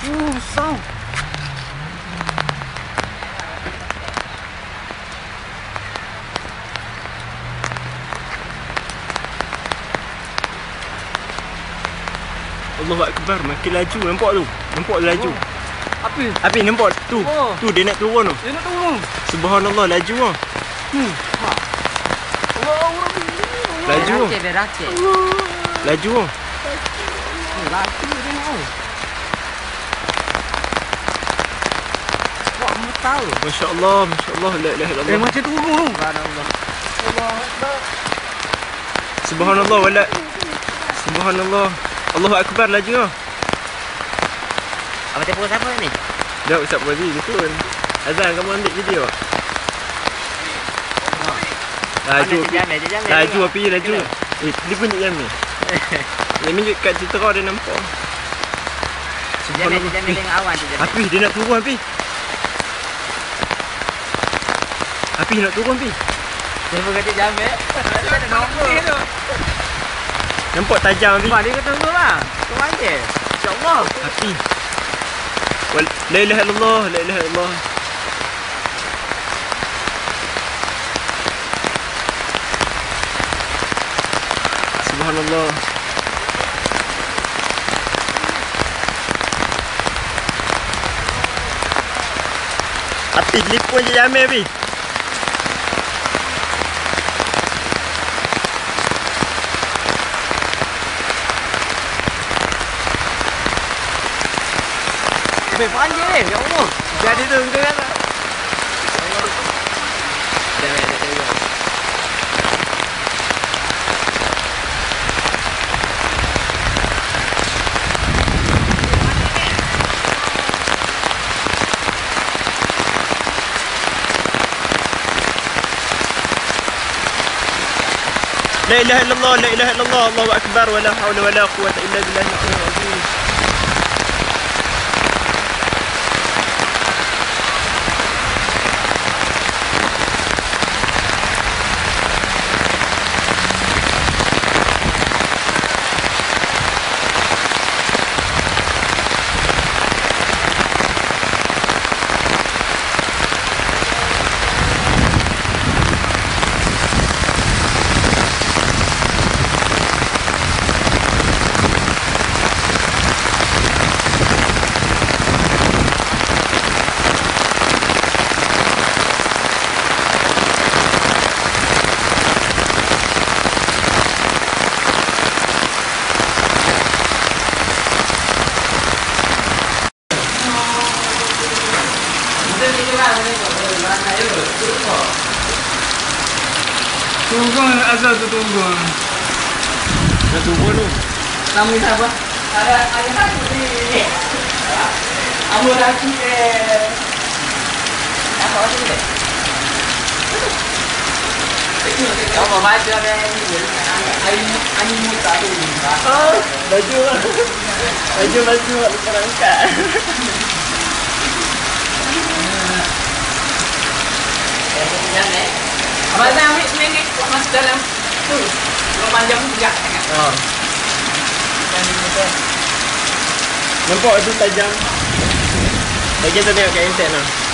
Oh, besar. Allahu Akbar makin laju nampak tu. Nampak dia laju. Apa? Api nampak tu. Oh. Tu dia nak turun tu. Dia nak turun. Subhanallah laju ah. Hmm. Ha. Allah Rabbi. Laju. Rakit dia rakit. Laju ah. Oh, laki dia tengok. Wah, mu tahu. Masya-Allah, masya-Allah la ilaha Eh, illallah. macam turun tu. Subhanallah. Subhanallah wala. Subhanallah. Allahu Akbar laju ah. Apa tempoh siapa ni? Dah Ustaz dia turun. Azan kamu ambil video ah. Laju. Dia dia. Laju api laju. Eh, dia pun jam ni. Yang ni kat Citra dia nampak. Dia jamin dengan awan tu. Api dia nak turun api. Api nak turun api. Tempoh kata jamin. Dia ada nombor. Nampak tajam api. Mak dia kata turun lah. Turun je. InsyaAllah. Api. Wal la ilaha illallah, la ilaha illallah. Subhanallah. Api lipun je jamil api. Panji ya Allah. Jadi tunggu kan. لا إله إلا الله لا إله إلا الله الله أكبر ولا حول ولا قوة إلا بالله العلي العظيم Turun asal tu turun. Nak turun tu. Nama siapa? Ada ada satu ni. Abu lagi eh. Apa tu ni? Kau mau baca apa ni? Ain ain muka tu. Ah, laju lah. Laju laju Sini ni masuk dalam tu. Pun tegak sangat. Ah. Nampak tu tajam. Lagi tu tengok kat internet lah.